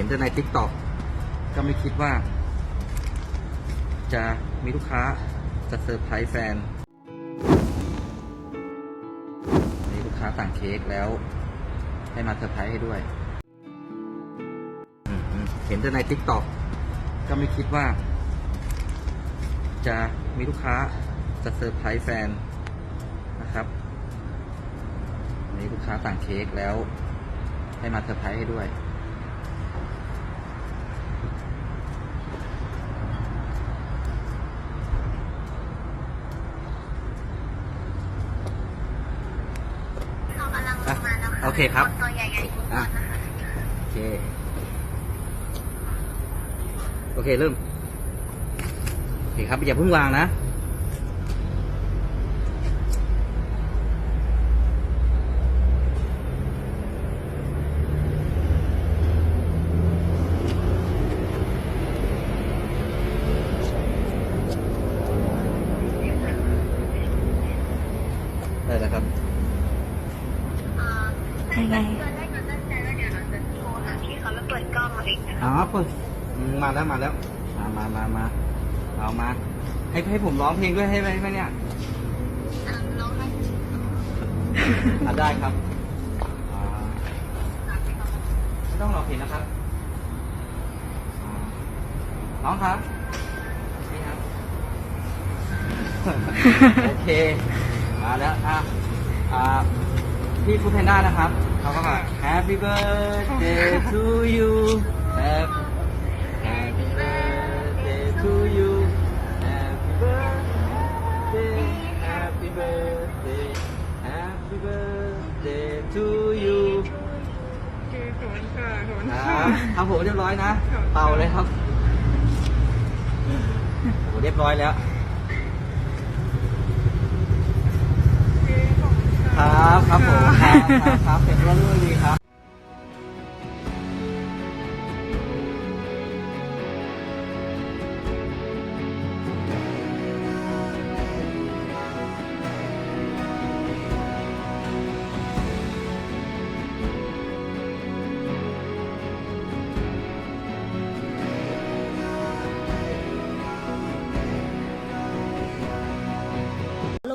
ห็นแต่ในทิกตอกก็ไม่คิดว่า จะมีลูกค้าจะเซอร์ไพรส์แฟนมีลูกค้าต่งเค้กแล้ว ให้มาเซอร์ไพรส์ให้ด้วย เห็นแต่ในทิกตอกก็ไม่คิดว่า จะมีลูกค้าจะเซอร์ไพรส์แฟนนะครับมีลูกค้าต่งเค้กแล้ว ให้มาเซอร์ไพรส์ให้ด้วย เรากำลังลงมาแล้วค่ะ โอเคครับ ตัวใหญ่ๆทุกคนนะคะโอเค โอเคเริ่ม โอเคครับอย่าเพิ่งวางนะ ได้แล้วครับ ยวเราจะโทรหาพี่เขาแล้วเปิดกล้องมาเองนะคะอ๋อเปิดอืมมาแล้วมาแล้ว มามามามาเอามา ให้ให้ผมร้องเพลงด้วยให้ไหมไหมเนี่ยอะลองให้อะได้ครับอ่าไม่ต้องรอเพลงนะครับอ่าน้องครับนี่ครับ โอเค มาแล้วอะอ่าพี่ฟูดแพนด้านะครับ เขาก็แบบ Happy birthday to you Happy Happy birthday to you Happy birthday Happy birthday Happy birthday to you คือขอบคุณค่ะขอบคุณ ค ค่ะ รับทำผมเรียบร้อยนะ เป่าเลยครับโอ้เรียบร้อยแล้ว คุณคค่ะรับ ครับผมครับครับครับเป็นเรื่องรื่ดีครับ